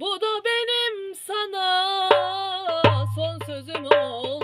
Bu da benim sana son sözüm olsun.